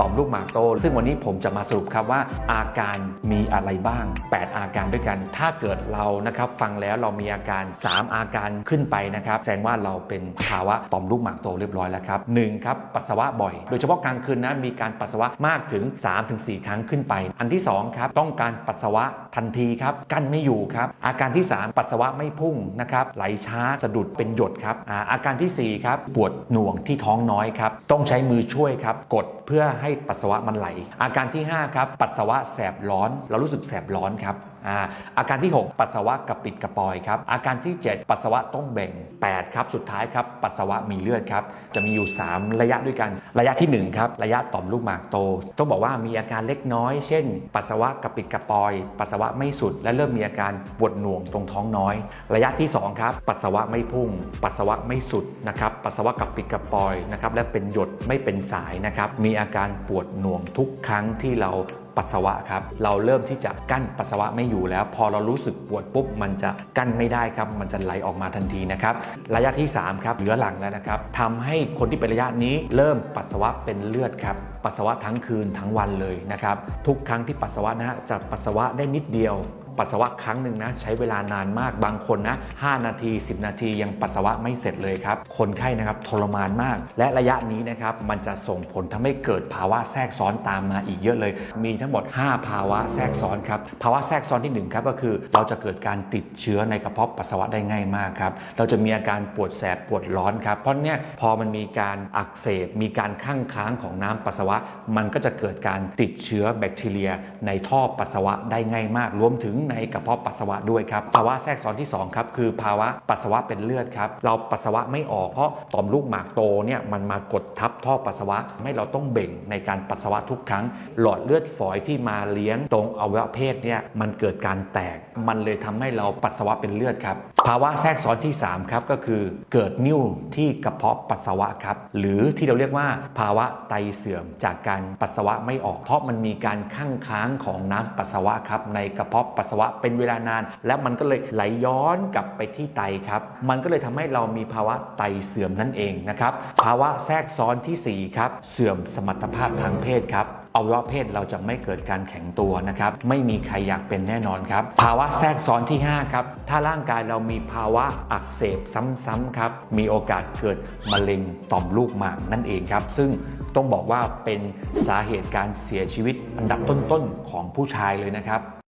ต่อมลูกหมากโต ซึ่งวันนี้ผมจะมาสรุปครับว่าอาการมีอะไรบ้าง 8 อาการด้วยกัน ถ้าเกิดเรานะครับฟังแล้วเรามีอาการ 3 อาการขึ้นไปนะครับ แสดงว่าเราเป็นภาวะต่อมลูกหมากโตเรียบร้อยแล้วครับหนึ่งครับปัสสาวะบ่อย โดยเฉพาะกลางคืนนะมีการปัสสาวะมากถึง 3-4 ครั้งขึ้นไป อันที่2ครับต้องการปัสสาวะทันทีครับกั้นไม่อยู่ครับอาการที่ 3 ปัสสาวะไม่พุ่งนะครับไหลช้าสะดุดเป็นหยดครับอาการทีสี่4ครับปวดหน่วงที่ท้องน้อยครับต้องใช้มือช่วยครับกดเพื่อใให้ปัสสาวะมันไหล อาการที่5ครับปัสสาวะแสบร้อน เรารู้สึกแสบร้อนครับ อาอาการที่ 6 ปัสสาวะกระปิดกระปอยครับ อาการที่ 7 ปัสสาวะต้องแบ่ง 8 ครับ สุดท้ายครับ ปัสสาวะมีเลือดครับ จะมีอยู่ 3 ระยะด้วยกัน ระยะที่ 1 ครับ ระยะต่อมลูกหมากโต ต้องบอกว่ามีอาการเล็กน้อย เช่น ปัสสาวะกระปิดกระปอย ปัสสาวะไม่สุด และเริ่มมีอาการปวดหน่วงตรงท้องน้อย ระยะที่ 2 ครับ ปัสสาวะไม่พุ่ง ปัสสาวะไม่สุดนะครับ ปัสสาวะกระปิดกระปอยนะครับ และเป็นหยดไม่เป็นสายนะครับ มีอาการปวดหน่วงทุกครั้งที่เรา ปัสสาวะครับ เราเริ่มที่จะกั้นปัสสาวะไม่อยู่แล้ว พอเรารู้สึกปวดปุ๊บมันจะกั้นไม่ได้ครับ มันจะไหลออกมาทันทีนะครับระยะที่ 3 ครับเหลือหลังแล้วนะครับทำให้คนที่เป็นระยะนี้เริ่มปัสสาวะเป็นเลือดครับปัสสาวะทั้งคืนทั้งวันเลยนะครับทุกครั้งที่ปัสสาวะนะฮะจะปัสสาวะได้นิดเดียว ปัสสาวะครั้งหนึ่งนะใช้เวลานานมากบางคนนะ5นาที 10 นาทียังปัสสาวะไม่เสร็จเลยครับ คนไข้นะครับทรมานมาก และระยะนี้นะครับมันจะส่งผลทำให้เกิดภาวะแทรกซ้อนตามมาอีกเยอะเลย มีทั้งหมด 5 ภาวะแทรกซ้อนครับภาวะแทรกซ้อนที่1ครับก็คือเราจะเกิดการติดเชื้อในกระเพาะปัสสาวะได้ง่ายมากครับเราจะมีอาการปวดแสบปวดร้อนครับเพราะเนี่ยพอมันมีการอักเสบมีการข้างค้างของน้ำปัสสาวะ มันก็จะเกิดการติดเชื้อแบคทีเรีย ในท่อปัสสาวะได้ง่ายมากรวมถึงในกระเพาะปัสสาวะด้วยครับภาวะแทรกซ้อนที่2ครับคือภาวะปัสสาวะเป็นเลือดครับเราปัสสาวะไม่ออกเพราะต่อมลูกหมากโตเนี่ยมันมากดทับท่อปัสสาวะไม่เราต้องเบ่งในการปัสสาวะทุกครั้ง หลอดเลือดฝอยที่มาเลี้ยงตรงอวัยวะเพศเนี่ยมันเกิดการแตก มันเลยทำให้เราปัสสาวะเป็นเลือดครับภาวะแทรกซ้อนที่3ครับก็คือเกิดนิ่วที่กระเพาะปัสสาวะครับหรือที่เราเรียกว่า ภาวะไตเสื่อมจากการปัสสาวะไม่ออก เพราะมันมีการข้างค้างของน้ำปัสสาวะครับในกระเพาะปัสสาวะเป็นเวลานาน แล้วมันก็เลยไหลย้อนกลับไปที่ไตครับ มันก็เลยทำให้เรามีภาวะไตเสื่อมนั่นเองนะครับ ภาวะแทรกซ้อนทีสี่4ครับ เสื่อมสมรรถภาพทางเพศครับอวัยวะเพศเราจะไม่เกิดการแข็งตัวนะครับ ไม่มีใครอยากเป็นแน่นอนครับ ภาวะแทรกซ้อนที่ 5 ครับ ถ้าร่างกายเรามีภาวะอักเสบซ้ำๆครับ มีโอกาสเกิดมะเร็งต่อมลูกหมากนั่นเองครับ ซึ่งต้องบอกว่าเป็นสาเหตุการเสียชีวิตอันดับต้นๆของผู้ชายเลยนะครับ